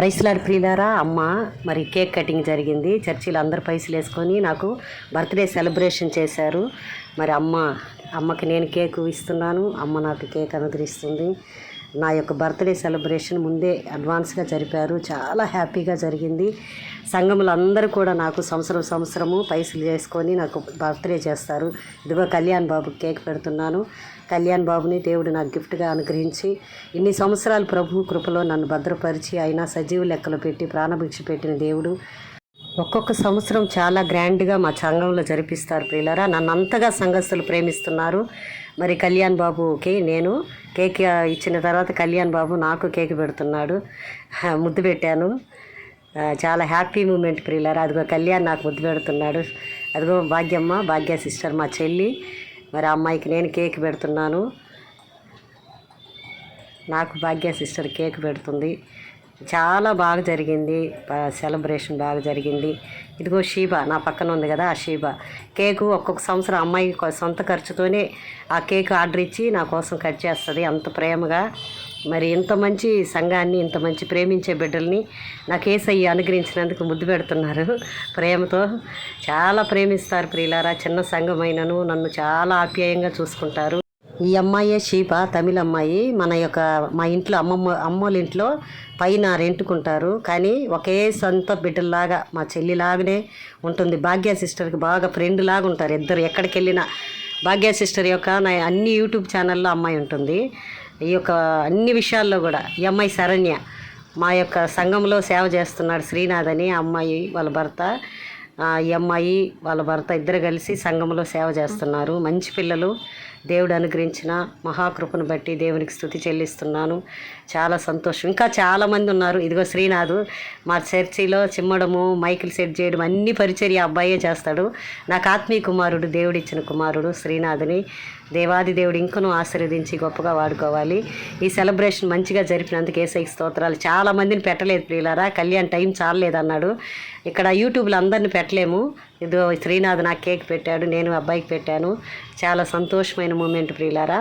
ప్రైస్లాడ్ ప్రియులారా అమ్మ మరి కేక్ కటింగ్ జరిగింది. చర్చిలో అందరు పైసలు వేసుకొని నాకు బర్త్డే సెలబ్రేషన్ చేశారు. మరి అమ్మ అమ్మకి నేను కేక్ ఇస్తున్నాను. అమ్మ నాకు కేక్ అనుగ్రహిస్తుంది. నా యొక్క బర్త్డే సెలబ్రేషన్ ముందే అడ్వాన్స్గా జరిపారు. చాలా హ్యాపీగా జరిగింది. సంఘములు అందరూ కూడా నాకు సంవత్సరం సంవత్సరము పైసలు చేసుకొని నాకు బర్త్డే చేస్తారు. ఇదిగో కళ్యాణ్ బాబుకి కేక్ పెడుతున్నాను. కళ్యాణ్ బాబుని దేవుడు నాకు గిఫ్ట్గా అనుగ్రహించి ఇన్ని సంవత్సరాలు ప్రభు కృపలో నన్ను భద్రపరిచి అయినా సజీవ లెక్కలు పెట్టి ప్రాణభిక్ష పెట్టిన దేవుడు ఒక్కొక్క సంవత్సరం చాలా గ్రాండ్గా మా సంఘంలో జరిపిస్తారు ప్రియులరా. నన్ను అంతగా సంఘస్థులు ప్రేమిస్తున్నారు. మరి కళ్యాణ్ బాబుకి నేను. కేక్ ఇచ్చిన తర్వాత కళ్యాణ్ బాబు నాకు కేక్ పెడుతున్నాడు. ముద్దు పెట్టాను. చాలా హ్యాపీ మూమెంట్ ప్రియులరా. అదిగో కళ్యాణ్ నాకు ముద్దు పెడుతున్నాడు. అదిగో భాగ్యమ్మ భాగ్య సిస్టర్ మా చెల్లి. మరి ఆ అమ్మాయికి నేను కేక్ పెడుతున్నాను. నాకు భాగ్య సిస్టర్ కేక్ పెడుతుంది. చాలా బాగా జరిగింది. సెలబ్రేషన్ బాగా జరిగింది. ఇదిగో షీబా నా పక్కన ఉంది కదా ఆ షీబా. కేకు ఒక్కొక్క సంవత్సరం అమ్మాయి సొంత ఖర్చుతోనే ఆ కేక్ ఆర్డర్ ఇచ్చి నా కోసం కట్ చేస్తుంది. అంత ప్రేమగా. మరి ఇంత మంచి సంఘాన్ని ఇంత మంచి ప్రేమించే బిడ్డల్ని నాకు ఏసయ్య అనుగ్రహించినందుకు ముద్దు పెడుతున్నారు. ప్రేమతో చాలా ప్రేమిస్తారు ప్రియులారా. చిన్న సంఘమైనను నన్ను చాలా ఆప్యాయంగా చూసుకుంటారు. ఈ అమ్మాయే షీప తమిళ అమ్మాయి. మన యొక్క మా ఇంట్లో అమ్మమ్మ అమ్మోళ్ళ ఇంట్లో పైన రెంటుకుంటారు. కానీ ఒకే సొంత బిడ్డలాగా మా చెల్లిలాగానే ఉంటుంది. భాగ్య సిస్టర్కి బాగా ఫ్రెండ్ లాగా ఉంటారు ఇద్దరు. ఎక్కడికి వెళ్ళినా భాగ్య సిస్టర్ యొక్క నా అన్ని యూట్యూబ్ ఛానల్లో అమ్మాయి ఉంటుంది. ఈ యొక్క అన్ని విషయాల్లో కూడా ఈ అమ్మాయి శరణ్య. మా యొక్క సంఘంలో సేవ చేస్తున్నాడు శ్రీనాథ్ అని అమ్మాయి వాళ్ళ భర్త. ఈ అమ్మాయి వాళ్ళ భర్త ఇద్దరు కలిసి సంఘంలో సేవ చేస్తున్నారు. మంచి పిల్లలు. దేవుడు అనుగ్రహించిన మహాకృపను బట్టి దేవునికి స్థుతి చెల్లిస్తున్నాను. చాలా సంతోషం. ఇంకా చాలామంది ఉన్నారు. ఇదిగో శ్రీనాథ్ మా చర్చిలో చిమ్మడము మైకిల్ సెట్ చేయడం అన్ని పరిచర్య ఆ అబ్బాయే చేస్తాడు. నాకు ఆత్మీయ కుమారుడు దేవుడిచ్చిన కుమారుడు శ్రీనాథుని. దేవాది దేవుడు ఇంకను ఆశీర్వదించి గొప్పగా వాడుకోవాలి. ఈ సెలబ్రేషన్ మంచిగా జరిపినందుకు ఏసై స్తోత్రాలు. చాలా మందిని పెట్టలేదు ప్రియులారా. కళ్యాణ్ టైం చాలలేదన్నాడు ఇక్కడ యూట్యూబ్లో అందరిని పెట్టలేము. ఇదో శ్రీనాథ్ నాకు కేక్ పెట్టాడు నేను అబ్బాయికి పెట్టాను. చాలా సంతోషమైన మూమెంట్ ప్రియులారా.